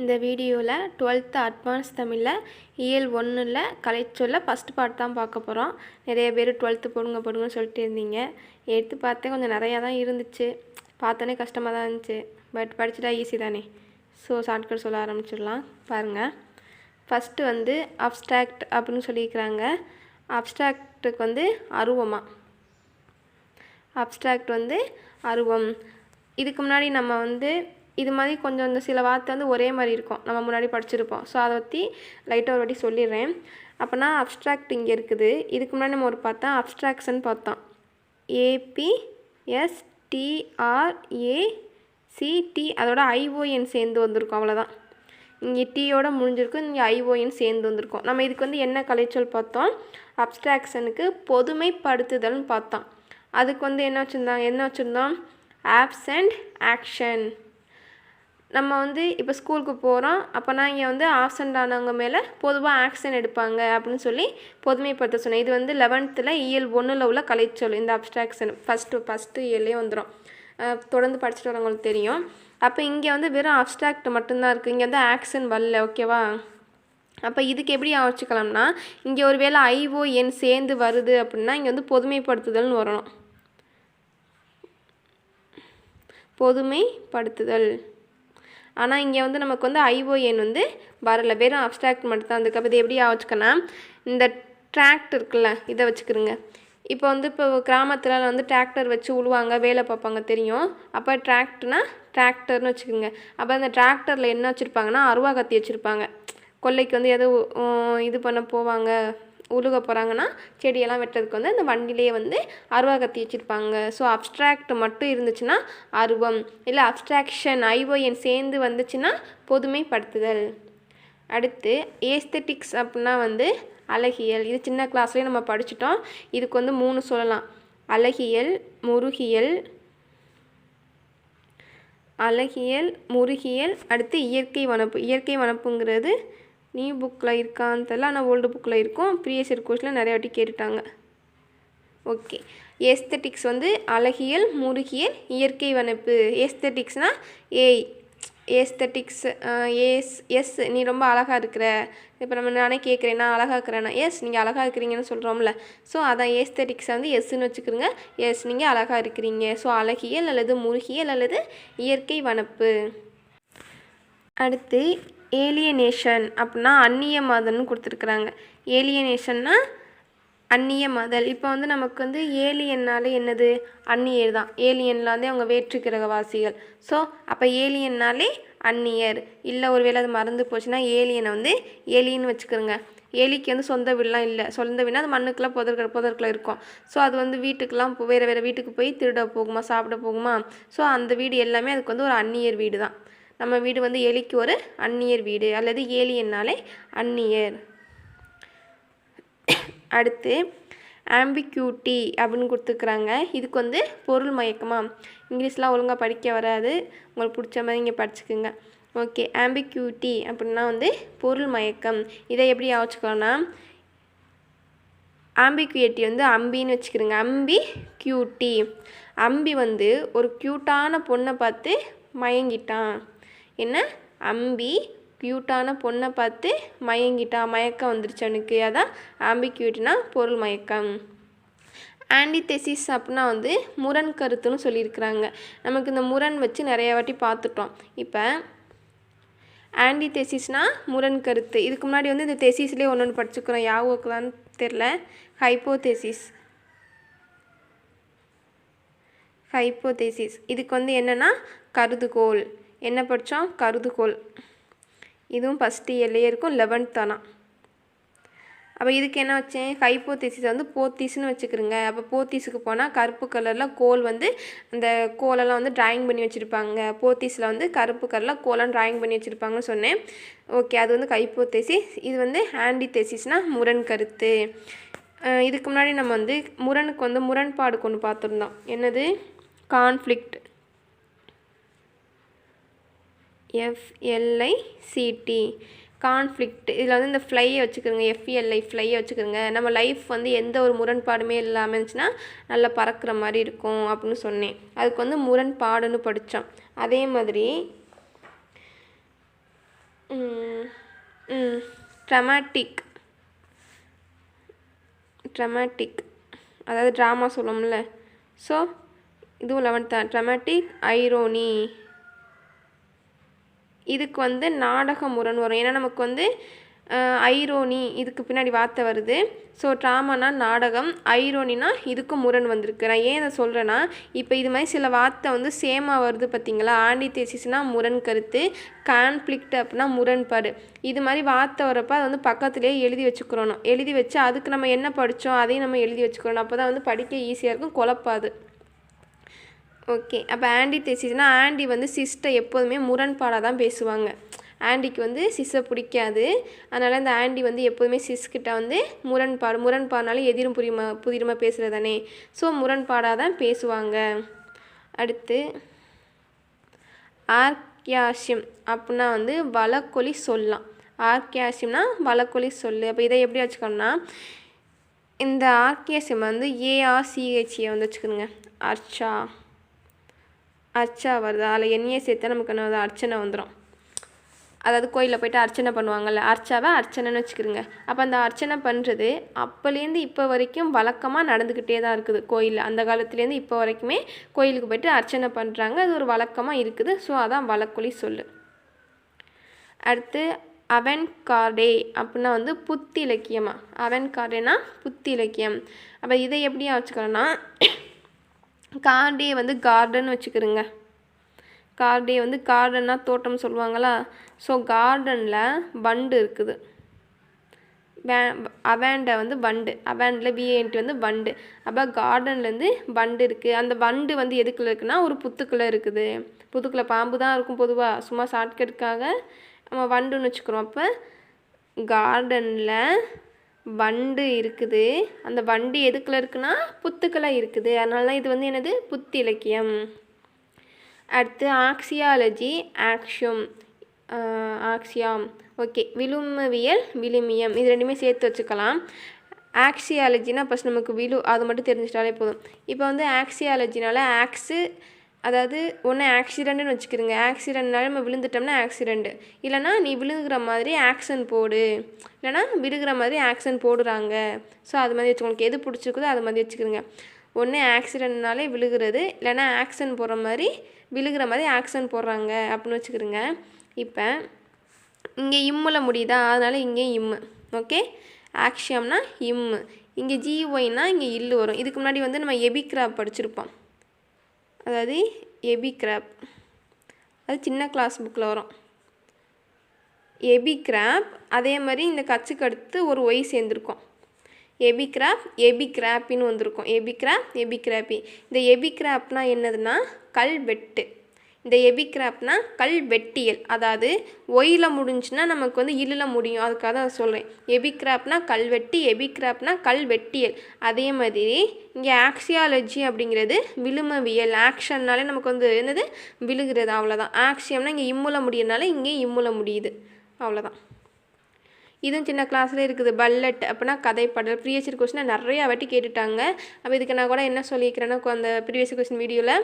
இந்த வீடியோவில் twelfth advance தமிழில் இயல் ஒன்றில் கலைச்சொல்ல ஃபஸ்ட் பார்ட் தான் பார்க்க போகிறோம் நிறைய பேர் டுவெல்த்து போடுங்க போடுங்கன்னு சொல்லிட்டு இருந்தீங்க. எடுத்து பார்த்தேன் கொஞ்சம் நிறையா தான் இருந்துச்சு. பார்த்தோன்னே கஷ்டமாக தான் இருந்துச்சு. பட் படிச்சுட்டா ஈஸி தானே. ஸோ ஷார்ட்கட் சொல்ல ஆரம்பிச்சிடலாம். பாருங்கள் ஃபஸ்ட்டு வந்து அப்ஸ்ட்ராக்ட் அப்படின்னு சொல்லியிருக்கிறாங்க. அப்ஸ்ட்ராக்ட்டுக்கு வந்து அருவமாக அப்ஸ்ட்ராக்ட் வந்து அருவம். இதுக்கு முன்னாடி நம்ம வந்து இது மாதிரி கொஞ்சம் இந்த சில வார்த்தை வந்து ஒரே மாதிரி இருக்கும். நம்ம முன்னாடி படிச்சிருப்போம். ஸோ அதை பற்றி லைட்டாக ஒரு வாட்டி சொல்லிடுறேன். அப்போனா அப்ஸ்ட்ராக்ட் இங்கே இருக்குது. இதுக்கு முன்னாடி நம்ம ஒரு பார்த்தா அப்ஸ்ட்ராக்ஷன் பார்த்தோம். சிடி அதோட ஐஓஎன் சேர்ந்து வந்திருக்கும். அவ்வளோதான் இங்கே டீயோட முடிஞ்சிருக்கும். இங்கே ஐஓஎன் சேர்ந்து வந்திருக்கும். நம்ம இதுக்கு வந்து என்ன கலைச்சொல் பார்த்தோம்? அப்ஸ்ட்ராக்ஷனுக்கு பொதுமைப்படுத்துதல்னு பார்த்தோம். அதுக்கு வந்து என்ன வச்சுருந்தாங்க என்ன வச்சுருந்தோம்? ஆப்சண்ட் ஆக்ஷன் நம்ம வந்து இப்போ ஸ்கூலுக்கு போகிறோம் அப்போனா இங்கே வந்து ஆப்சண்ட் ஆனவங்க மேலே பொதுவாக ஆக்ஷன் எடுப்பாங்க அப்படின்னு சொல்லி பொதுமைப்படுத்த சொன்னேன். இது வந்து லெவன்த்தில் இயல் ஒன்றில் உள்ள கலைச்சொல். இந்த அப்ஸ்ட்ராக்ஷன் ஃபஸ்ட்டு ஃபஸ்ட்டு இயல்லே வந்துடும் தொடர்ந்து படிச்சுட்டு வரவங்களுக்கு தெரியும். அப்போ இங்கே வந்து வெறும் அப்ஸ்ட்ராக்ட் மட்டும்தான் இருக்குது இங்கே வந்து ஆக்ஷன் வரல ஓகேவா அப்போ இதுக்கு எப்படி வச்சுக்கலாம்னா இங்கே ஒரு வேளை ஐஓ என் சேர்ந்து வருது அப்படின்னா இங்கே வந்து பொதுமைப்படுத்துதல்னு வரணும். பொதுமைப்படுத்துதல். ஆனால் இங்கே வந்து நமக்கு வந்து ஐஓஎன் வந்து வரல. வெறும் அப்ட்ராக்ட் மட்டும் தான் அதுக்கு இது எப்படி ஆச்சுக்கன்னா இந்த ட்ராக்ட் இருக்குல்ல இதை வச்சுக்கிறோங்க இப்போ வந்து இப்போ கிராமத்தில் வந்து டிராக்டர் வச்சு உழுவாங்க வேலை பார்ப்பாங்க தெரியும். அப்போ டிராக்டர்னா டிராக்டர்னு வச்சுக்கோங்க. அப்போ அந்த டிராக்டரில் என்ன வச்சுருப்பாங்கன்னா அருவா கத்தி வச்சுருப்பாங்க. கொல்லைக்கு வந்து எதோ இது பண்ண போவாங்க. உழுக போகிறாங்கன்னா செடியெல்லாம் வெட்டுறதுக்கு வந்து அந்த வண்டிலேயே வந்து அருவா கத்தி வச்சுருப்பாங்க. ஸோ அப்ஸ்ட்ராக்ட் மட்டும் இருந்துச்சுன்னா அருவம் இல்லை அப்ஸ்ட்ராக்ஷன் ஐஓஎன் சேர்ந்து வந்துச்சுன்னா பொதுமைப்படுத்துதல். அடுத்து ஏஸ்தட்டிக்ஸ் அப்படின்னா வந்து அழகியல். இது சின்ன கிளாஸ்லேயே நம்ம படிச்சுட்டோம். இதுக்கு வந்து மூணு சொல்லலாம். அழகியல் முருகியல் அழகியல் முருகியல் அடுத்து இயற்கை வனப்பு. இயற்கை வனப்புங்கிறது நியூ புக்கில் இருக்கான்னு தெரில ஆனால் ஓல்டு புக்கில் இருக்கும். ப்ரீவியஸ் இயர் கோர்ஸில் நிறைய வாட்டி கேட்டுட்டாங்க. ஓகே ஏஸ்தட்டிக்ஸ் வந்து அழகியல் முருகியல் இயற்கை வனப்பு. ஏஸ்தட்டிக்ஸ்னால் ஏய் ஏஸ்தட்டிக்ஸ் ஏஸ் எஸ் நீ ரொம்ப அழகாக இருக்கிற. இப்போ நம்ம நானே கேட்குறேன் நான் அழகாக இருக்கிறேன்னா எஸ் நீங்கள் அழகாக இருக்கிறீங்கன்னு சொல்கிறோம்ல ஸோ அதான் ஏஸ்தட்டிக்ஸை வந்து எஸ்ன்னு வச்சுக்கிறோங்க எஸ் நீங்கள் அழகாக இருக்கிறீங்க. ஸோ அழகியல் அல்லது முருகியல் அல்லது இயற்கை வனப்பு. அடுத்து ஏலியனேஷன் அப்படின்னா அந்நிய மதம்னு கொடுத்துருக்குறாங்க. ஏலியனேஷன்னா அந்நிய மதல். இப்போ வந்து நமக்கு வந்து ஏலியன்னாலே என்னது? அந்நியர் தான். ஏலியனில் வந்து அவங்க வேற்று கிரகவாசிகள். ஸோ அப்போ ஏலியன்னாலே அந்நியர். இல்லை ஒரு வேளை அது மறந்து போச்சுன்னா ஏலியனை வந்து ஏலியன்னு வச்சுக்கிறோங்க எலிக்கு வந்து சொந்த வீடெலாம் இல்லை. சொந்த வீடுனா அது மண்ணுக்கெலாம் புதற்க புதற்கில் இருக்கும். ஸோ அது வந்து வீட்டுக்கெலாம் வேறு வேறு வீட்டுக்கு போய் திருட போகுமா சாப்பிட போகுமா? ஸோ அந்த வீடு எல்லாமே அதுக்கு வந்து ஒரு அந்நியர் வீடு தான் நம்ம வீடு வந்து எலிக்கு ஒரு அந்நியர் வீடு அல்லது ஏலியன்னாலே அந்நியர். அடுத்து ஆம்பிக்யூட்டி அப்படின்னு கொடுத்துருக்குறாங்க. இதுக்கு வந்து பொருள் மயக்கமாக இங்கிலீஷ்லாம் ஒழுங்காக படிக்க வராது. உங்களுக்கு பிடிச்ச மாதிரி இங்கே படிச்சுக்குங்க. ஓகே ஆம்பிக்யூட்டி அப்படின்னா வந்து பொருள் மயக்கம். இதை எப்படி யோசிச்சுக்கலாம்னா ஆம்பிக்யூட்டி வந்து அம்பின்னு வச்சுக்கிறோங்க. அம்பி கியூட்டி அம்பி வந்து ஒரு க்யூட்டான பொண்ணை பார்த்து மயங்கிட்டான். என்ன? அம்பி க்யூட்டான பொண்ணை பார்த்து மயங்கிட்டா மயக்கம் வந்துருச்சு அவனுக்கு. அதான் ஆம்பிக்யூட்டினா பொருள் மயக்கம். ஆன்டிதெசிஸ் அப்படின்னா வந்து முரண் கருத்துன்னு சொல்லியிருக்கிறாங்க. நமக்கு இந்த முரண் வச்சு நிறைய வாட்டி பார்த்துட்டோம். இப்போ ஆன்டிதெசிஸ்னால் முரண் கருத்து. இதுக்கு முன்னாடி வந்து இந்த தெசிஸ்லேயே ஒன்று ஒன்று படிச்சுக்கிறோம். யாவுக்கலான்னு தெரில ஹைப்போதெசிஸ் ஹைப்போதெசிஸ் இதுக்கு வந்து என்னென்னா கருதுகோள். என்ன படித்தோம் கருதுகோள். இதுவும் ஃபஸ்ட்டு இயர்லேயே இருக்கும் லெவன்த் தானா? அப்போ இதுக்கு என்ன வச்சேன்? ஹைப்போத்தீசிஸை வந்து போத்தீஸ்னு வச்சுக்கிறோங்க. அப்போ போத்தீஸுக்கு போனால் கருப்பு கலரில் கோல் வந்து அந்த கோலெல்லாம் வந்து ட்ராயிங் பண்ணி வச்சுருப்பாங்க. போத்தீஸில் வந்து கருப்பு கலரில் கோலெல்லாம் ட்ராயிங் பண்ணி வச்சுருப்பாங்கன்னு சொன்னேன். ஓகே அது வந்து ஹைப்போதேசிஸ் இது வந்து ஆன்டிதேசிஸ்னால் முரண் கருத்து. இதுக்கு முன்னாடி நம்ம வந்து முரணுக்கு வந்து முரண்பாடு கொண்டு பார்த்துருந்தோம். என்னது? கான்ஃப்ளிக்ட் எஃப்எல்ஐசிடி கான்ஃப்ளிக்ட் இதில் வந்து இந்த ஃப்ளையை வச்சுக்கிறோங்க எஃப்இஎல்ஐ ஃப்ளையை வச்சுக்கிறோங்க நம்ம லைஃப் வந்து எந்த ஒரு முரண்பாடுமே இல்லாமல் இருந்துச்சுன்னா நல்லா பறக்கிற மாதிரி இருக்கும் அப்படின்னு சொன்னேன். அதுக்கு வந்து முரண்பாடுன்னு படித்தோம் அதே மாதிரி ட்ரமாட்டிக் ட்ரமாட்டிக் அதாவது ட்ராமா சொல்லுவோம்ல. ஸோ இதுவும் லெவன்த் தான். ட்ரமாட்டிக் ஐரோனி இதுக்கு வந்து நாடக முரண் வரும். ஏன்னா நமக்கு வந்து ஐரோனி இதுக்கு பின்னாடி வார்த்தை வருது. ஸோ ட்ராமானா நாடகம் ஐரோனினா இதுக்கும் முரண் வந்திருக்கு. நான் ஏன் இதை சொல்கிறேன்னா இப்போ இது மாதிரி சில வார்த்தை வந்து சேமாக வருது பார்த்தீங்களா ஆண்டிதேசிஸ்னால் முரண் கருத்து கான்ஃப்ளிக்ட் அப்படின்னா முரண்பாடு இது மாதிரி வார்த்தை வரப்போ அதை வந்து பக்கத்துலேயே எழுதி வச்சுக்கிறணும். எழுதி வச்சு அதுக்கு நம்ம என்ன படித்தோம் அதையும் நம்ம எழுதி வச்சுக்கிறோம் அப்போ தான் வந்து படிக்க ஈஸியாக இருக்கும் குழப்பாது. ஓகே அப்போ ஆண்டி தேசிஸ்னா ஆண்டி வந்து சிஸ்டை எப்போதுமே முரண்பாடாக தான் பேசுவாங்க. ஆண்டிக்கு வந்து சிஸ்ஸை பிடிக்காது. அதனால் அந்த ஆண்டி வந்து எப்போதுமே சிஸ்கிட்ட வந்து முரண்பாடு முரண்பாடுனாலும் எதிரும் புரியுமா புதிருமா பேசுகிறது தானே ஸோ முரண்பாடாக தான் பேசுவாங்க. அடுத்து ஆர்கியாசியம் அப்படின்னா வந்து வலக்கொலி சொல்லலாம். ஆர்கியாசியம்னா வலக்கொலி சொல்லு. அப்போ இதை எப்படி வச்சுக்கணும்னா இந்த ஆர்கியாசியம் வந்து ஏஆர்சிஹெச்ஏ வந்து வச்சுக்கோங்க அர்ச்சா. அர்ச்சா வருது. அதில் எண்ணெயை சேர்த்தா நமக்கு என்ன வருது? அர்ச்சனை வந்துடும் அதாவது கோயிலில் போயிட்டு அர்ச்சனை பண்ணுவாங்கல்ல. அர்ச்சாவை? அர்ச்சனைன்னு வச்சுக்கிறோங்க அப்போ அந்த அர்ச்சனை பண்ணுறது அப்போலேருந்து இப்போ வரைக்கும் வழக்கமாக நடந்துக்கிட்டே தான் இருக்குது கோயிலில். அந்த காலத்துலேருந்து இப்போ வரைக்குமே கோயிலுக்கு போயிட்டு அர்ச்சனை பண்ணுறாங்க அது ஒரு வழக்கமாக இருக்குது. ஸோ அதான் வழக்கொலி சொல்லு. அடுத்து அவன் கார்டே அப்படின்னா வந்து புத்தி இலக்கியமாக அவன் கார்டேனா புத்தி இலக்கியம் அப்போ இதை எப்படியா வச்சுக்கிறோன்னா கார்டே வந்து கார்டன் வச்சுக்கிறோங்க. கார்டே வந்து கார்டன்னா தோட்டம் சொல்லுவாங்களா? ஸோ கார்டனில் பண்டு இருக்குது. வே அவேண்டை வந்து வண்டு. அவேண்டில் பிஏன்ட்டு வந்து வண்டு. அப்போ கார்டன்லேருந்து வண்டு இருக்குது அந்த வண்டு வந்து எதுக்குள்ள இருக்குன்னா ஒரு புத்துக்குள்ளே இருக்குது. புத்துக்குள்ளே பாம்பு தான் இருக்கும் பொதுவாக சும்மா ஷார்ட்கட்டுக்காக நம்ம வண்டுன்னு வச்சுக்கிறோம். அப்போ கார்டனில் வண்டு இருக்குது. அந்த வண்டு எதுக்குள்ள இருக்குன்னா புத்துக்களை இருக்குது. அதனால தான் இது வந்து என்னது? புத்து இலக்கியம் அடுத்து ஆக்சியாலஜி ஆக்ஷியம் ஆக்சியாம். ஓகே விழுமவியல் விழுமியம். இது ரெண்டுமே சேர்த்து வச்சுக்கலாம். ஆக்சியாலஜினா ஃபஸ்ட் நமக்கு விழு அது மட்டும் தெரிஞ்சிட்டாலே போதும். இப்போ வந்து ஆக்சியாலஜினால ஆக்ஸு அதாவது ஒன்று ஆக்சிடெண்ட்டுன்னு வச்சுக்கிறோங்க ஆக்சிடெண்ட்னால நம்ம விழுந்துட்டோம்னா ஆக்சிடெண்ட்டு இல்லைனா நீ விழுகுற மாதிரி ஆக்ஷன் போடு. இல்லைனா விழுகிற மாதிரி ஆக்ஷன் போடுறாங்க. ஸோ அது மாதிரி வச்சுக்கோங்க எது பிடிச்சிருக்குதோ அது மாதிரி வச்சுக்கிறோங்க ஒன்று ஆக்சிடெண்ட்னாலே விழுகிறது இல்லைனா ஆக்ஷன் போடுற மாதிரி விழுகிற மாதிரி ஆக்ஷன் போடுறாங்க அப்படின்னு வச்சுக்கிறோங்க இப்போ இங்கே இம்மில் முடியுதா? அதனால் இங்கே இம்மு ஓகே ஆக்ஷியம்னா இம்மு இங்கே ஜிஒய்னா இங்கே இல்லு வரும். இதுக்கு முன்னாடி வந்து நம்ம எபிக்ரா படிச்சிருப்போம். அதாவது எபிக்ராப் அது சின்ன கிளாஸ் புக்கில் வரும். எபிக்ராப் அதே மாதிரி இந்த கச்சுக்கு அடுத்து ஒரு ஒய் சேர்ந்துருக்கும். எபி கிராப்பின்னு வந்திருக்கும். எபி கிராப் எபி கிராப்பி இந்த எபிக்ராப்னா என்னதுன்னா கல்வெட்டு. இந்த எபிக்ராப்னா கல்வெட்டியல் அதாவது ஒயில் முடிஞ்சுன்னா நமக்கு வந்து இல்லில் முடியும். அதுக்காக தான் சொல்கிறேன் எபிக்ராப்னா கல்வெட்டி எபிக்ராப்னா கல்வெட்டியல் அதே மாதிரி இங்கே ஆக்சியாலஜி அப்படிங்கிறது விழுமவியல். ஆக்ஷன்னாலே நமக்கு வந்து என்னது? விழுகிறது. அவ்வளோதான் ஆக்சியம்னா இங்கே இம்முல முடியனால இங்கே இம்முல முடியுது. அவ்வளோதான் இதுவும் சின்ன கிளாஸில் இருக்குது. பல்லட் அப்படின்னா கதைப்பாடல் ப்ரீவியஸ் இயர் கொஸ்டினை நிறையா வாட்டி கேட்டுட்டாங்க. அப்போ இதுக்கு நான் கூட என்ன சொல்லியிருக்கிறேன்னா அந்த ப்ரீவியஸ் கொஸ்டின் வீடியோவில்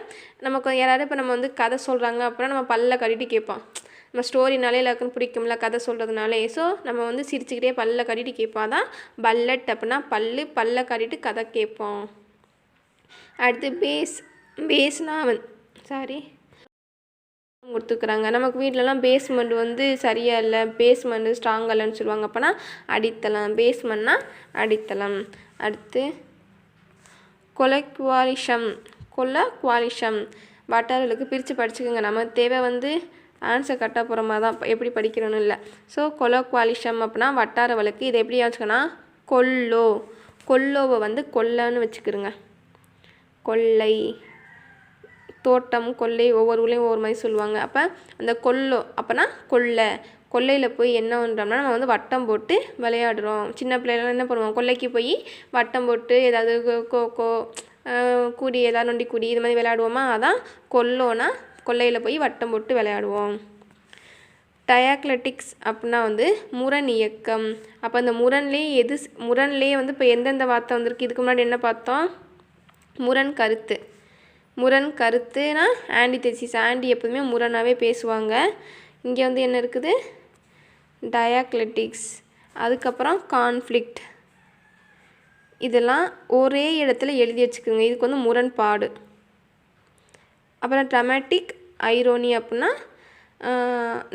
நமக்கு யாராவது இப்போ நம்ம வந்து கதை சொல்கிறாங்க அப்படின்னா நம்ம பல்ல கட்டிட்டு கேட்போம். நம்ம ஸ்டோரினாலே எல்லாருக்கும் பிடிக்கும்ல கதை சொல்கிறதுனாலே ஸோ நம்ம வந்து சிரிச்சுக்கிட்டே பல்ல கட்டிட்டு கேட்போம் தான் பல்லட் அப்படின்னா பல்லு பல்ல கட்டிட்டு கதை கேட்போம். அடுத்து பேஸ் பேஸ்னா வந்து சாரி கொடுத்துக்கிறாங்க நமக்கு வீட்டிலலாம் பேஸ்மெண்ட் வந்து சரியா இல்லை. பேஸ்மெண்ட் ஸ்ட்ராங் இல்லைன்னு சொல்லுவாங்க. அப்போனா அடித்தளம். பேஸ்மெண்ட்னா அடித்தளம். அடுத்து கொலை குவாலிஷம் கொல்ல குவாலிஷம் வட்டாரர்களுக்கு பிரித்து படிச்சுக்கோங்க. நம்ம தேவை வந்து ஆன்சர் கரெக்டாக போகிற மாதிரி தான். எப்படி படிக்கிறோன்னு இல்லை. ஸோ கொலக்வாலிஷம் அப்படின்னா வட்டார வழக்கு. இதை எப்படி வச்சுக்கோன்னா கொல்லோ. கொல்லோவை வந்து கொல்லன்னு வச்சுக்கிறோங்க கொல்லை. தோட்டம் கொல்லை ஒவ்வொரு ஊர்லேயும் ஒவ்வொரு மாதிரி சொல்லுவாங்க. அப்போ அந்த கொல்லோ அப்போனா கொல்லை. கொல்லையில் போய் என்ன பண்ணுறோம்னா நம்ம வந்து வட்டம் போட்டு விளையாடுறோம். சின்ன பிள்ளைலாம் என்ன பண்ணுவோம் கொல்லைக்கு போய் வட்டம் போட்டு ஏதாவது கோ- கோகோ கூடி ஏதாவது நொண்டி கூடி இது மாதிரி விளையாடுவோமா? அதான் கொல்லோனா கொல்லையில் போய் வட்டம் போட்டு விளையாடுவோம். டயாக்லெட்டிக்ஸ் அப்படின்னா வந்து முரண் இயக்கம். அப்போ அந்த முரண்லேயே எது முரண்லேயே வந்து இப்போ எந்தெந்த வார்த்தை வந்திருக்கு? இதுக்கு முன்னாடி என்ன பார்த்தோம்? முரண் கருத்து. முரண் கருத்துனா ஆண்டி தெசிஸ் ஆண்டி எப்போதுமே முரணாகவே பேசுவாங்க. இங்கே வந்து என்ன இருக்குது? டயாக்லெட்டிக்ஸ் அதுக்கப்புறம் கான்ஃப்ளிக்ட் இதெல்லாம் ஒரே இடத்துல எழுதி வச்சுக்கோங்க. இதுக்கு வந்து முரண்பாடு அப்புறம் ட்ரமேட்டிக் ஐரோனி அப்படின்னா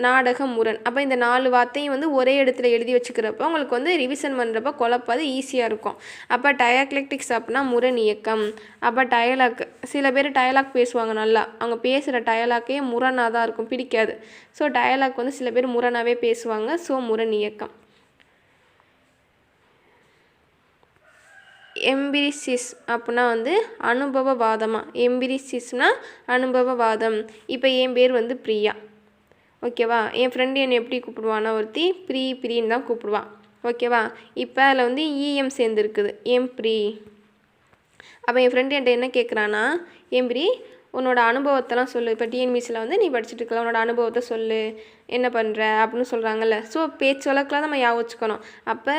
நாடகம் முரண். அப்போ இந்த நாலு வார்த்தையும் வந்து ஒரே இடத்துல எழுதி வச்சுக்கிறப்போ உங்களுக்கு வந்து ரிவிஷன் பண்ணுறப்ப குழப்பாது ஈஸியாக இருக்கும். அப்போ டயக்லெக்டிக்ஸ் அப்படின்னா முரண் இயக்கம். அப்போ டயலாக் சில பேர் டயலாக் பேசுவாங்க நல்லா. அவங்க பேசுகிற டயலாக்கே முரணாக தான் இருக்கும் பிடிக்காது. ஸோ டயலாக் வந்து சில பேர் முரணாகவே பேசுவாங்க. ஸோ முரண் இயக்கம். எம்பிரிசிஸ் அப்படின்னா வந்து அனுபவவாதமாக எம்பிரிசிஸ்னால் அனுபவவாதம். இப்போ என் பேர் வந்து பிரியா. ஓகேவா? என் ஃப்ரெண்டு என்னை எப்படி கூப்பிடுவான்னா ஒருத்தி ப்ரீ ப்ரீன்னு தான் கூப்பிடுவான் ஓகேவா? இப்போ அதில் வந்து இஎம் சேர்ந்துருக்குது. M free. அப்போ என் ஃப்ரெண்டு என்கிட்ட என்ன கேட்குறான்னா என் ப்ரீ உன்னோட அனுபவத்தெல்லாம் சொல்லு. இப்போ டிஎன்பிசியில் வந்து நீ படிச்சுட்டு இருக்கலாம் உன்னோட அனுபவத்தை சொல்லு. என்ன பண்ணுற அப்படின்னு சொல்கிறாங்கல்ல ஸோ பேச்சு வழக்கெலாம் நம்ம ஞாபகம் வச்சுக்கணும். அப்போ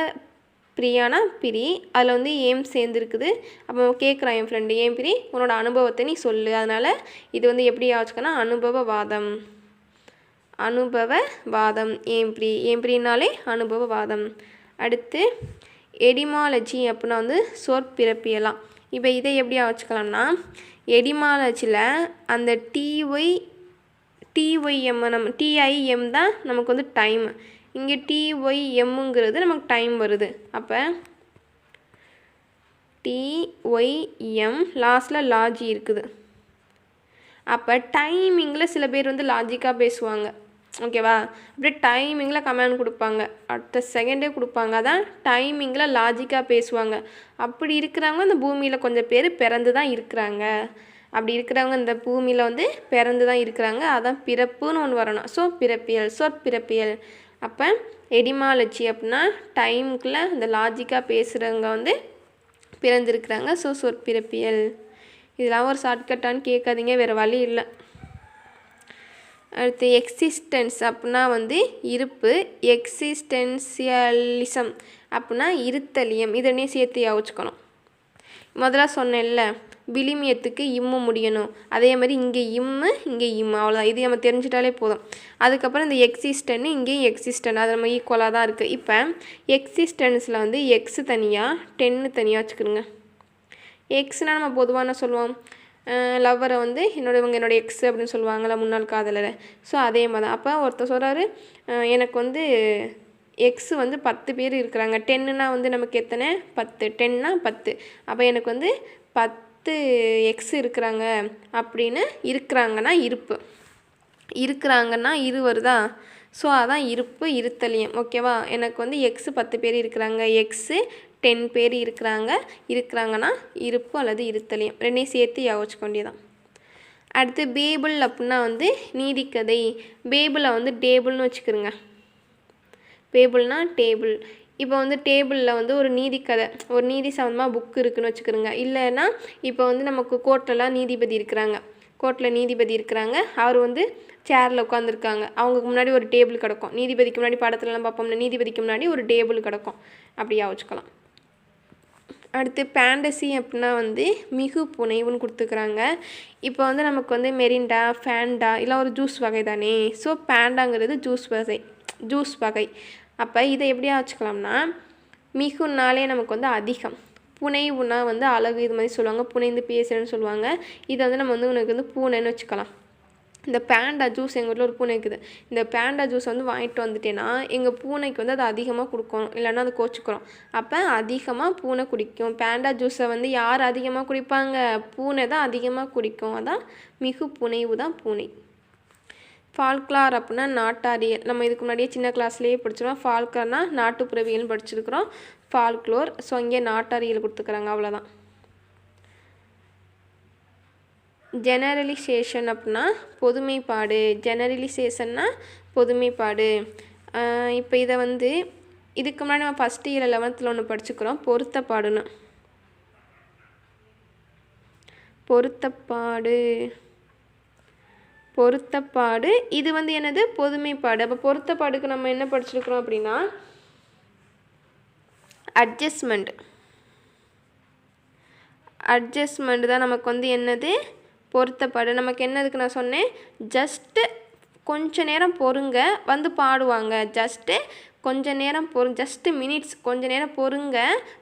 பிரியானா பிரி. அதில் வந்து ஏம் சேர்ந்துருக்குது. அப்போ கேட்குறான் என் ஃப்ரெண்டு ஏன் பிரி உன்னோட அனுபவத்தை நீ சொல்லு. அதனால் இது வந்து எப்படி ஞாபகம் அனுபவவாதம். அனுபவவாதம். ஏம்பிரி ஏம்பிரினாலே அனுபவவாதம். அடுத்து எடிமாலஜி அப்படின்னா வந்து சொற்பிறப்பியலாம். இப்போ இதை எப்படி வச்சுக்கலாம்னா எடிமாலஜியில் அந்த டிஒய் டிஒய்எம் நம்ம டிஐஎம் தான் நமக்கு வந்து டைம் இங்கே டிஒய்எம்முங்கிறது நமக்கு டைம் வருது. அப்போ டிஒய்எம் லாஸ்ட்டில் லாஜி இருக்குது. அப்போ டைமிங்கில் சில பேர் வந்து லாஜிக்காக பேசுவாங்க. ஓகேவா அப்படியே டைமிங்கில் கமெண்ட் கொடுப்பாங்க. அடுத்த செகண்டே கொடுப்பாங்க. அதான் டைமிங்கில் லாஜிக்காக பேசுவாங்க. அப்படி இருக்கிறவங்க இந்த பூமியில் கொஞ்சம் பேர் பிறந்து தான் இருக்கிறாங்க. அப்படி இருக்கிறவங்க இந்த பூமியில் வந்து பிறந்து தான் இருக்கிறாங்க. அதான் பிறப்புன்னு ஒன்று வரணும். ஸோ பிறப்பியல் சொற்பிறப்பியல். அப்போ எடிமாலஜி அப்படின்னா டைமுக்குள்ளே இந்த லாஜிக்காக பேசுகிறவங்க வந்து பிறந்திருக்கிறாங்க. ஸோ சொற்பிறப்பியல். இதெல்லாம் ஒரு ஷார்ட்கட்டான்னு கேட்காதீங்க. வேறு வழி இல்லை. அடுத்து எக்ஸிஸ்டன்ஸ் அப்படின்னா வந்து இருப்பு எக்ஸிஸ்டென்சியலிசம் அப்படின்னா இருத்தலியம். இதனையும் சேர்த்து யோசிச்சுக்கணும். முதல்ல சொன்னேன்ல விளிமியத்துக்கு இம்மு முடியணும். அதே மாதிரி இங்கே இம்மு இங்கே இம்மு அவ்வளோதான் இது நம்ம தெரிஞ்சிட்டாலே போதும். அதுக்கப்புறம் இந்த எக்ஸிஸ்டன்னு இங்கேயும் எக்ஸிஸ்டன் அது நம்ம ஈக்குவலாக தான் இருக்குது இப்போ எக்ஸிஸ்டன்ஸில் வந்து எக்ஸு தனியாக டென்னு தனியாக வச்சுக்கிடுங்க. எக்ஸ்னால் நம்ம பொதுவாக சொல்லுவோம்? லவ்வரை வந்து என்னோட இவங்க என்னோட எக்ஸ் அப்படின்னு சொல்லுவாங்கள்ல முன்னாள் காதலரை. ஸோ அதே மாதிரி தான். அப்போ ஒருத்தர் சொல்கிறாரு எனக்கு வந்து எக்ஸ் வந்து பத்து பேர் இருக்கிறாங்க. டென்னுனா வந்து நமக்கு எத்தனை? பத்து. டென்னா பத்து. அப்போ எனக்கு வந்து பத்து எக்ஸ் இருக்கிறாங்க அப்படின்னு இருக்கிறாங்கன்னா இருப்பு. இருக்கிறாங்கன்னா இரு வருதா ஸோ அதான் இருப்பு இருத்தலியம். ஓகேவா எனக்கு வந்து எக்ஸு பத்து பேர் இருக்கிறாங்க. எக்ஸு டென் பேர் இருக்கிறாங்க இருக்கிறாங்கன்னா இருப்பு அல்லது இருத்தலையும் ரெண்டையும் சேர்த்து யோசிச்சுக்க வேண்டியதான் அடுத்து பேபிள் அப்படின்னா வந்து நீதிக்கதை. பேபிளை வந்து டேபிள்னு வச்சுக்கிறோங்க. பேபிள்னால் டேபிள் இப்போ வந்து டேபிளில் வந்து ஒரு நீதி கதை ஒரு நீதி சம்மந்தமாக புக் இருக்குன்னு வச்சுக்கிறோங்க. இல்லைன்னா இப்போ வந்து நமக்கு கோர்ட்லலாம் நீதிபதி இருக்கிறாங்க. கோர்ட்டில் நீதிபதி இருக்கிறாங்க. அவர் வந்து சேரில் உட்காந்துருக்காங்க அவங்களுக்கு முன்னாடி ஒரு டேபிள் கிடக்கும். நீதிபதிக்கு முன்னாடி படத்துலலாம் பார்ப்போம்னா நீதிபதிக்கு முன்னாடி ஒரு டேபிள் கிடக்கும். அப்படியா வச்சுக்கலாம் அடுத்து பேண்டசி அப்படின்னா வந்து மிகு புனைவுன்னு கொடுத்துக்கிறாங்க. இப்போ வந்து நமக்கு வந்து மெரிண்டா ஃபேண்டா இல்லை ஒரு ஜூஸ் வகை தானே. ஸோ பேண்டாங்கிறது ஜூஸ் வகை ஜூஸ் வகை. அப்போ இதை எப்படியா வச்சுக்கலாம்னா மிகுனாலே நமக்கு வந்து அதிகம். புனைவுனா வந்து அழகு இது மாதிரி சொல்லுவாங்க புனைந்து பேசுகிறேன்னு சொல்லுவாங்க. இதை வந்து நம்ம வந்து உனக்கு வந்து பூனைன்னு வச்சுக்கலாம். இந்த பேண்டா ஜூஸ் எங்கள் வீட்டில் ஒரு பூனை இருக்குது. இந்த பேண்டா ஜூஸ் வந்து வாங்கிட்டு வந்துட்டேன்னா எங்கள் பூனைக்கு வந்து அது அதிகமாக கொடுக்கணும். இல்லைன்னா அது கோச்சிக்கிறோம் அப்போ அதிகமாக பூனை குடிக்கும். பேண்டா ஜூஸை வந்து யார் அதிகமாக குடிப்பாங்க? பூனை தான் அதிகமாக குடிக்கும். அதான் மிகு புனைவு தான் பூனை. ஃபால்க்லார் அப்படின்னா நாட்டாரியல் நம்ம இதுக்கு முன்னாடியே சின்ன கிளாஸ்லேயே படிச்சிருக்கோம். ஃபால்க்லார்னால் நாட்டுப்புறவியல்னு படிச்சிருக்கிறோம். ஃபால்க்ளோர் ஸோ இங்கே நாட்டாரியல் கொடுத்துக்கிறாங்க. அவ்வளோதான் ஜெனரலிசேஷன் அப்படின்னா பொதுமைப்பாடு. ஜெனரலிசேஷன்னா பொதுமைப்பாடு. இப்போ இதை வந்து இதுக்கு முன்னாடி நம்ம ஃபஸ்ட் இயர் லெவன்த்தில் ஒன்று படிச்சுக்கிறோம். பொருத்தப்பாடுன்னு. பொருத்தப்பாடு. பொருத்தப்பாடு. இது வந்து என்னது? பொதுமைப்பாடு. அப்போ பொருத்தப்பாடுக்கு நம்ம என்ன படிச்சிருக்கிறோம் அப்படின்னா அட்ஜஸ்ட்மெண்ட் அட்ஜஸ்ட்மெண்ட் தான் நமக்கு வந்து என்னது? பொருத்தப்பாடு. நமக்கு என்னதுக்கு நான் சொன்னேன். ஜஸ்ட்டு கொஞ்ச நேரம் பொறுங்க வந்து பாடுவாங்க. ஜஸ்ட்டு கொஞ்ச நேரம் பொறு ஜஸ்ட்டு மினிட்ஸ் கொஞ்ச நேரம் பொறுங்க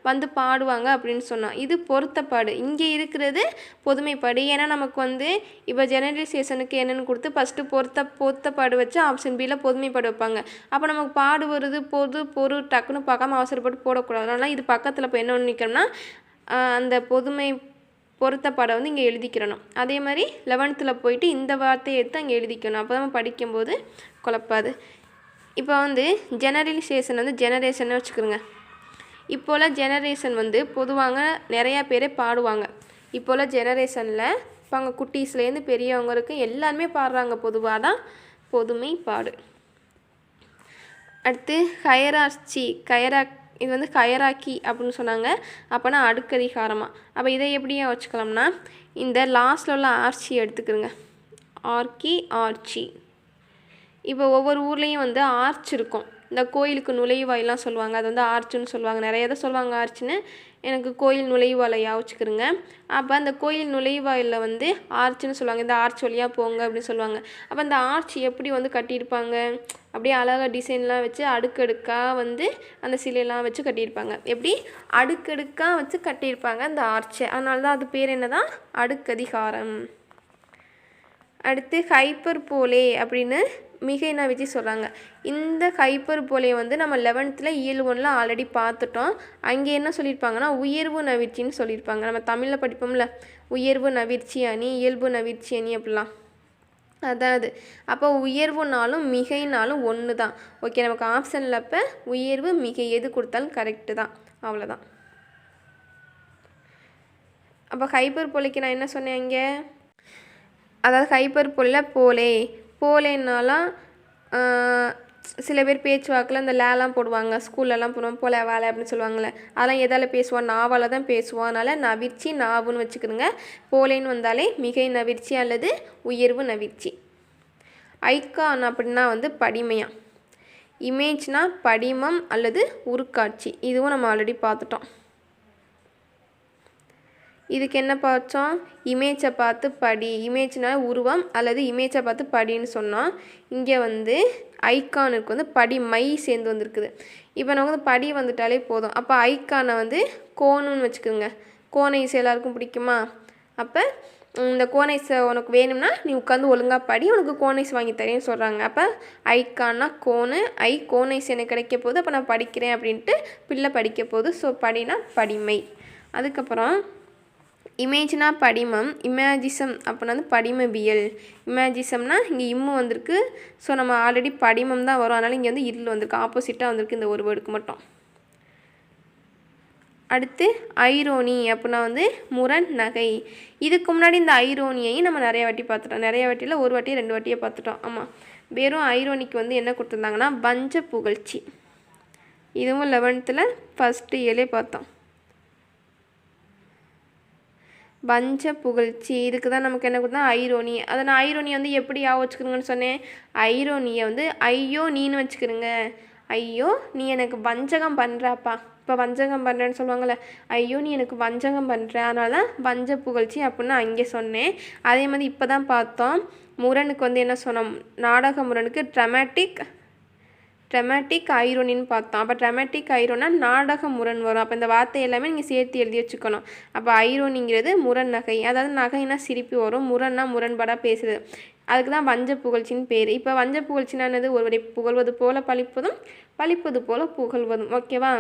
வந்து பாடுவாங்க அப்படின்னு சொன்னான். இது பொருத்தப்பாடு. இங்கே இருக்கிறது பொதுமைப்பாடு. ஏன்னா நமக்கு வந்து இப்போ ஜெனரலைசேஷனுக்கு என்னென்னு கொடுத்து ஃபஸ்ட்டு பொருத்த பொருத்தப்பாடு வச்சு ஆப்ஷன் பியில் பொதுமைப்பாடு வைப்பாங்க. அப்போ நமக்கு பாடு வருது பொது பொரு டக்குன்னு பார்க்காம அவசரப்பட்டு போடக்கூடாது. அதனால் இது பக்கத்தில் இப்போ என்ன நிற்கிறோம்னா அந்த பொதுமை பொருத்தப்பாடை வந்து இங்கே எழுதிக்கிறணும். அதே மாதிரி லெவன்த்தில் போயிட்டு இந்த வார்த்தையை எடுத்து அங்கே எழுதிக்கணும். அப்போ தான் படிக்கும்போது குழப்பாது. இப்போ வந்து ஜெனரலைசேஷன் வந்து ஜெனரேஷன் வச்சுக்கிறோங்க இப்போல்லாம் ஜெனரேஷன் வந்து பொதுவாக நிறையா பேர் பாடுவாங்க. இப்போல்லாம் ஜெனரேஷனில் இப்போ அங்கே குட்டீஸ்லேருந்து பெரியவங்க இருக்குது எல்லாருமே பாடுறாங்க. பொதுவாக தான் பொதுமை பாடு. அடுத்து ஹயரார்ச்சி கயராக் இது வந்து கயராக்கி அப்படின்னு சொன்னாங்க. அப்போனா அடுக்கதிகாரமாக அப்போ இதை எப்படியா வச்சுக்கலாம்னா இந்த லாஸ்ட்டில் உள்ள ஆர்ச்சி எடுத்துக்கிறோங்க ஆர்கி ஆர்ச்சி இப்போ ஒவ்வொரு ஊர்லேயும் வந்து ஆர்ச் இருக்கும். இந்த கோயிலுக்கு நுழைவாயிலாம் சொல்லுவாங்க. அது வந்து ஆர்ச்சுன்னு சொல்லுவாங்க. நிறைய இதை சொல்லுவாங்க ஆர்ச்சுன்னு எனக்கு கோயில் நுழைவாயிலை வச்சுக்கிறோங்க அப்போ அந்த கோயில் நுழைவாயில் வந்து ஆர்ச்சுன்னு சொல்லுவாங்க. இந்த ஆர்ச் வழியாக போங்க அப்படின்னு சொல்லுவாங்க. அப்போ அந்த ஆர்ச் எப்படி வந்து கட்டியிருப்பாங்க? அப்படியே அழகாக டிசைன்லாம் வச்சு அடுக்கடுக்காக வந்து அந்த சிலையெல்லாம் வச்சு கட்டியிருப்பாங்க. எப்படி? அடுக்கடுக்காக வச்சு கட்டியிருப்பாங்க அந்த ஆர்ச்சை அதனால தான் அது பேர் என்ன தான் அடுக்கதிகாரம். அடுத்து ஹைப்பர் போலே அப்படின்னு மிகை வச்சு சொல்கிறாங்க இந்த ஹைப்பர் போலே வந்து நம்ம லெவன்த்தில் இயல் ஒன்றில் ஆல்ரெடி பார்த்துட்டோம். அங்கே என்ன சொல்லியிருப்பாங்கன்னா உயர்வு நவிர்ச்சின்னு சொல்லியிருப்பாங்க. நம்ம தமிழில் படிப்போம்ல உயர்வு நவிர்ச்சி அணி இயல்பு நவிர்ச்சி அணி அப்படிலாம். அதாவது அப்போ உயர்வுனாலும் மிகைனாலும் ஒன்று தான். ஓகே நமக்கு ஆப்ஷனில் அப்போ உயர்வு மிகை எது கொடுத்தாலும் கரெக்டு தான். அவ்வளோதான் அப்போ ஹைப்பர் போலைக்கு நான் என்ன சொன்னேன் இங்கே அதாவது ஹைப்பர் பொல்ல போலே போலேனாலாம் சில பேர் பேச்சுவாக்கில் இந்த லேலாம் போடுவாங்க ஸ்கூல்லலாம் போடுவோம் போல வேலை அப்படின்னு சொல்லுவாங்கள்ல. அதெல்லாம் எதால் பேசுவான்? நாவால் தான் பேசுவான். அதனால் நவிர்ச்சி நாவுன்னு வச்சுக்கிறோங்க போலேன்னு வந்தாலே மிகை நவிர்ச்சி அல்லது உயர்வு நவிர்ச்சி ஐக்கான் அப்படின்னா வந்து படிமையாக இமேஜ்னா படிமம் அல்லது உருக்காட்சி. இதுவும் நம்ம ஆல்ரெடி பார்த்துட்டோம். இதுக்கு என்ன பார்த்தோம்? இமேஜை பார்த்து படி. இமேஜ்னா உருவம் அல்லது இமேஜை பார்த்து படின்னு சொன்னோம் இங்கே வந்து ஐக்கானுக்கு வந்து படி மை சேர்ந்து வந்திருக்குது. இப்போ நமக்கு வந்து படி வந்துட்டாலே போதும். அப்போ ஐக்கானை வந்து கோணுன்னு வச்சுக்கோங்க. கோணை இசை எல்லாருக்கும் பிடிக்குமா? அப்போ இந்த கோனைஸை உனக்கு வேணும்னா நீ உட்காந்து ஒழுங்காக படி உனக்கு கோனைஸ் வாங்கி தரேன்னு சொல்கிறாங்க அப்போ ஐக்கான்னா கோனு ஐ கோனைஸ் எனக்கு கிடைக்க போகுது அப்போ நான் படிக்கிறேன் அப்படின்ட்டு பிள்ளை படிக்க போகுது. ஸோ படினா படிமை. அதுக்கப்புறம் இமேஜ்னா படிமம் இமேஜிசம் அப்படின்னா வந்து படிமவியல். இமேஜிசம்னா இங்கே இம்மு வந்திருக்கு. ஸோ நம்ம ஆல்ரெடி படிமம் தான் வரும். அதனால் இங்கே வந்து இருள் வந்திருக்கு. ஆப்போசிட்டாக வந்திருக்கு இந்த ஒரு வேர்டுக்கு மட்டும். அடுத்து ஐரோனி அப்படின்னா வந்து முரண் நகை. இதுக்கு முன்னாடி இந்த ஐரோனியையும் நம்ம நிறைய வாட்டி பார்த்துட்டோம். நிறைய வாட்டியில் ஒரு வாட்டியை ரெண்டு வாட்டியை பார்த்துட்டோம். ஆமாம் வெறும் ஐரோனிக்கு வந்து என்ன கொடுத்துருந்தாங்கன்னா பஞ்ச புகழ்ச்சி. இதுவும் லெவன்த்தில் ஃபஸ்ட்டு இயலே பார்த்தோம். வஞ்ச புகழ்ச்சி. இதுக்கு தான் நமக்கு என்ன கொடுத்தா? ஐரோனி. அதை நான் ஐரோனியை வந்து எப்படி யா வச்சுக்கிறோங்கன்னு சொன்னேன். ஐரோனியை வந்து ஐயோ நீன்னு வச்சுக்கிறோங்க ஐயோ நீ எனக்கு வஞ்சகம் பண்ணுறாப்பா இப்போ வஞ்சகம் பண்ணுறேன்னு சொல்லுவாங்கள்ல ஐயோ நீ எனக்கு வஞ்சகம் பண்ணுற அதனால தான் வஞ்ச புகழ்ச்சி அப்படின்னு அங்கே சொன்னேன். அதே மாதிரி இப்போ தான் பார்த்தோம். முரனுக்கு வந்து என்ன சொன்னோம்? நாடக முரனுக்கு ட்ரமேட்டிக் ட்ரமேட்டிக் ஐரோனின்னு பார்த்தோம். அப்போ ட்ரமேட்டிக் ஐரோனா நாடக முரண் வரும். அப்போ இந்த வார்த்தை எல்லாமே நீங்கள் சேர்த்து எழுதி வச்சுக்கணும். அப்போ ஐரோனிங்கிறது முரண் நகை. அதாவது நகைனா சிரிப்பு வரும். முரண்னா முரண்பாடாக பேசுது. அதுக்கு தான் வஞ்ச புகழ்ச்சின்னு பேர். இப்போ வஞ்ச புகழ்ச்சினானது என்னது ஒருவரை புகழ்வது போல பழிப்பதும் பழிப்பது போல புகழ்வதும். ஓகேவா?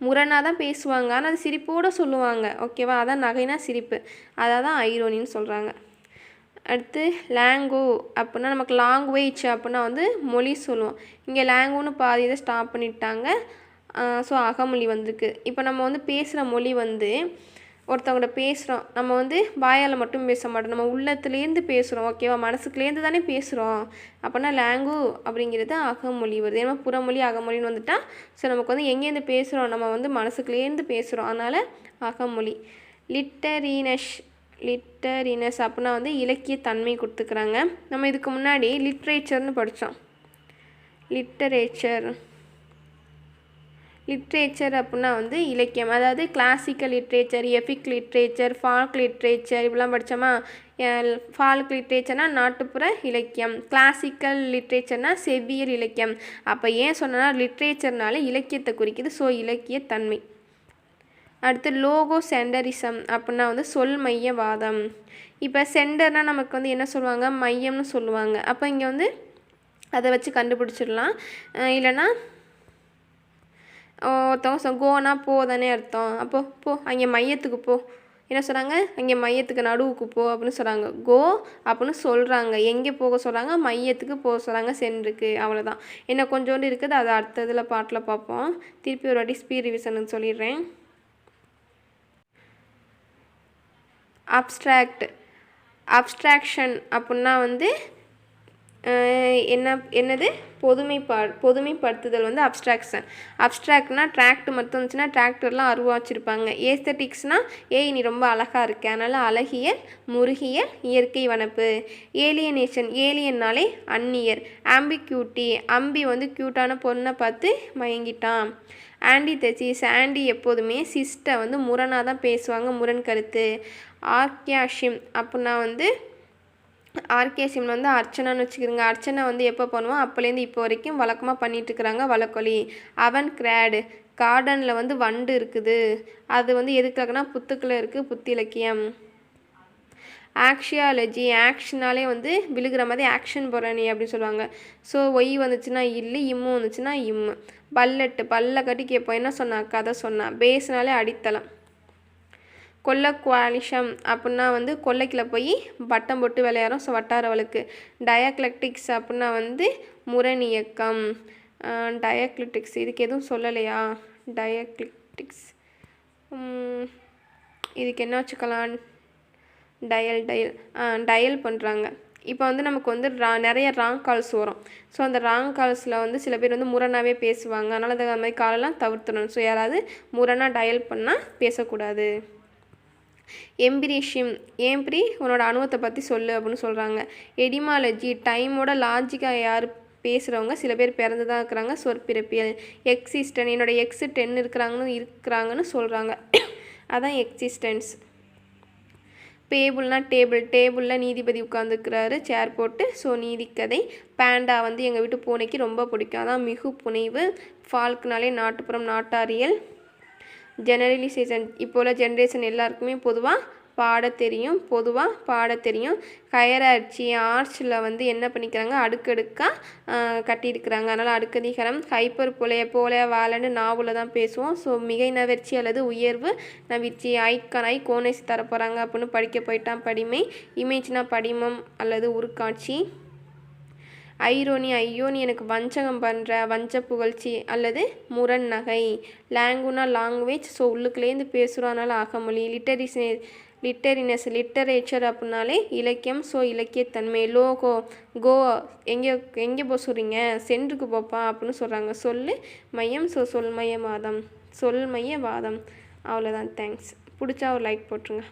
முரணாக தான் பேசுவாங்க. ஆனால் அது சிரிப்போடு சொல்லுவாங்க. ஓகேவா? அதான் நகைனா சிரிப்பு. அதான் தான் ஐரோனின்னு சொல்கிறாங்க அடுத்து லேங்கோ அப்படின்னா நமக்கு லாங்குவேஜ் அப்படின்னா வந்து மொழி சொல்லுவோம். இங்கே லேங்கோன்னு பாதி இதை ஸ்டாப் பண்ணிட்டாங்க ஸோ அகமொழி வந்திருக்கு. இப்போ நம்ம வந்து பேசுகிற மொழி வந்து ஒருத்தவங்கள்ட்ட பேசுகிறோம் நம்ம வந்து வாயால் மட்டும் பேச மாட்டோம். நம்ம உள்ளத்துலேருந்து பேசுகிறோம் ஓகேவா மனசுக்குலேருந்து தானே பேசுகிறோம் அப்படின்னா லேங்கு அப்படிங்கிறது அகமொழி வருது. ஏன்னா புறமொழி அகமொழின்னு வந்துட்டால் ஸோ நமக்கு வந்து எங்கேருந்து பேசுகிறோம் நம்ம வந்து மனசுக்குலேருந்து பேசுகிறோம் அதனால் அகமொழி. லிட்டரீனஷ் லிட்டரினஸ் அப்படின்னா வந்து இலக்கிய தன்மை கொடுத்துக்கிறாங்க. நம்ம இதுக்கு முன்னாடி லிட்ரேச்சர்னு படித்தோம் லிட்டரேச்சர். லிட்ரேச்சர் அப்படின்னா வந்து இலக்கியம். அதாவது classical literature epic literature folk literature இப்படிலாம் படித்தோமா ஃபால்க் லிட்ரேச்சர்னா நாட்டுப்புற இலக்கியம். கிளாசிக்கல் லிட்ரேச்சர்னா செவ்வியல் இலக்கியம். அப்போ ஏன் சொன்னால் லிட்ரேச்சர்னால இலக்கியத்தை குறிக்குது. ஸோ இலக்கியத்தன்மை அடுத்து லோகோ சென்டரிசம் அப்படின்னா வந்து சொல் மையவாதம். இப்போ சென்டர்னால் நமக்கு வந்து என்ன சொல்லுவாங்க? மையம்னு சொல்லுவாங்க. அப்போ இங்கே வந்து அதை வச்சு கண்டுபிடிச்சிடலாம். இல்லைன்னா ஒருத்தவங்க சொ கோனா போ தானே அர்த்தம். அப்போ போ அங்கே மையத்துக்கு போ. என்ன சொல்கிறாங்க அங்கே மையத்துக்கு நடுவுக்கு போ அப்படின்னு சொல்கிறாங்க கோ அப்படின்னு சொல்கிறாங்க எங்கே போக சொல்கிறாங்க மையத்துக்கு போக சொல்கிறாங்க சென்றுக்கு. அவ்வளோதான் என்ன கொஞ்சோண்டு இருக்குது. அதை அடுத்த இதில் பாட்டில் பார்ப்போம். திருப்பி ஒரு வாட்டி ஸ்பீட் ரிவிஷனுக்கு சொல்லிடுறேன். அப்ஸ்ட்ராக்ட் அப்ஸ்ட்ராக்ஷன் அப்புடின்னா வந்து என்ன என்னது? பொதுமைப்பா பொதுமைப்படுத்துதல் வந்து அப்ஸ்ட்ராக்ஷன் அப்ஸ்ட்ராக்ட்னா ட்ராக்ட் மட்டும் இருந்துச்சுன்னா டிராக்டர்லாம் அருவா வச்சுருப்பாங்க ஏஸ்தட்டிக்ஸ்னால் ஏய் நீ ரொம்ப அழகாக இருக்க. அதனால் அழகியல் முருகியல் இயற்கை வனப்பு. ஏலியனேஷன் ஏலியன்னாலே அந்நியர். ஆம்பிக்யூட்டி அம்பி வந்து க்யூட்டான பொண்ணை பார்த்து மயங்கிட்டான். ஆண்டி தேச்சி ஆண்டி எப்போதுமே சிஸ்டை வந்து முரணாக தான் பேசுவாங்க முரண் கருத்து. ஆர்கியாஷிம் அப்படின்னா வந்து ஆர்கேசியமில் வந்து அர்ச்சனான்னு வச்சுக்கிறோங்க அர்ச்சனை வந்து எப்போ பண்ணுவோம் அப்போலேருந்து இப்போ வரைக்கும் வழக்கமாக பண்ணிட்டு இருக்கிறாங்க வழக்கொலி. அவன் கிராடு. கார்டனில் வந்து வண்டு இருக்குது. அது வந்து எதுக்காகனா புத்துக்களை இருக்குது புத்திலக்கியம். ஆக்ஷியாலஜி ஆக்ஷனாலே வந்து விழுகிற மாதிரி ஆக்ஷன் புறணி அப்படின்னு சொல்லுவாங்க. ஸோ ஒய் வந்துச்சுன்னா இல்லு இம்மு வந்துச்சுன்னா இம்மு பல்லட்டு பல்ல கட்டி கேட்போம். என்ன சொன்னா? கதை சொன்னா. பேஸ்னாலே அடித்தளம். கொல்ல குவாலிஷம் அப்படின்னா வந்து கொல்லைக்கில் போய் வட்டம் போட்டு விளையாடுறோம் ஸோ வட்டார வழக்கு டயக்லெக்டிக்ஸ் அப்படின்னா வந்து முரணியக்கம் டயக்லெட்டிக்ஸ் இதுக்கு எதுவும் சொல்லலையா? டயக்லெக்டிக்ஸ் இதுக்கு என்ன வச்சுக்கலாம்? டயல் டயல் டயல் பண்ணுறாங்க இப்போ வந்து நமக்கு வந்து ரா நிறைய ராங் கால்ஸ் வரும். ஸோ அந்த ராங் கால்ஸில் வந்து சில பேர் வந்து முரணாகவே பேசுவாங்க. அதனால் அந்த மாதிரி காலெல்லாம் தவிர்த்துடணும். ஸோ யாராவது முரணாக டயல் பண்ணால் பேசக்கூடாது. எம்பிரிஷியம் ஏம்பிரி உன்னோட அனுபவத்தை பற்றி சொல்லு அப்படின்னு சொல்கிறாங்க எடிமாலஜி டைமோட லாஜிக்காக யார் பேசுகிறவங்க சில பேர் பிறந்து தான் இருக்கிறாங்க. சொற்பிறப்பியல் எக்ஸிஸ்டன் என்னோட எக்ஸு டென் இருக்கிறாங்கன்னு இருக்கிறாங்கன்னு சொல்கிறாங்க அதான் எக்ஸிஸ்டன்ஸ் பேபுள்னா டேபிள் டேபிளில் நீதிபதி உட்காந்துருக்கிறாரு சேர் போட்டு. ஸோ நீதிக்கதை பேண்டா வந்து எங்கள் வீட்டு பூனைக்கு ரொம்ப பிடிக்கும். அதான் மிகு புனைவு. ஃபால்க்னாலே நாட்டுப்புறம் நாட்டாரியல். ஜெனரலைசேஷன் இப்போ உள்ள ஜென்ரேஷன் எல்லாருக்குமே பொதுவாக பாட தெரியும். பொதுவாக பாட தெரியும். கயராட்சி ஆர்ச்சில் வந்து என்ன பண்ணிக்கிறாங்க? அடுக்கடுக்காக கட்டியிருக்கிறாங்க. அதனால் அடுக்கதிகரம் ஹைப்பர் புலைய போல வாழன்னு நாவலில் தான் பேசுவோம். ஸோ மிகை நவர்ச்சி அல்லது உயர்வு நவிர்ச்சி. ஐக்கானாய் கோனேசி தர போகிறாங்க அப்படின்னு படிக்க போயிட்டான் படிமை. இமேஜ்னா படிமம் அல்லது உருக்காட்சி. ஐரோனி ஐயோ நீ எனக்கு வஞ்சகம் பண்ணுற வஞ்ச புகழ்ச்சி அல்லது முரண் நகை. லாங்குனா லாங்குவேஜ். ஸோ உள்ளுக்குலேருந்து பேசுகிறோம் அதனால் அகமொழி லிட்டரிசி லிட்டரினஸ் லிட்டரேச்சர் அப்படின்னாலே இலக்கியம். ஸோ இலக்கியத்தன்மை. லோகோ கோ எங்கே எங்கே போக சொல்கிறீங்க சென்றுக்கு போப்பா அப்படின்னு சொல்கிறாங்க சொல்லு மையம். ஸோ சொல் மைய வாதம் சொல் மைய வாதம் அவ்வளோதான் தேங்க்ஸ் பிடிச்சா ஒரு லைக் போட்டுருங்க.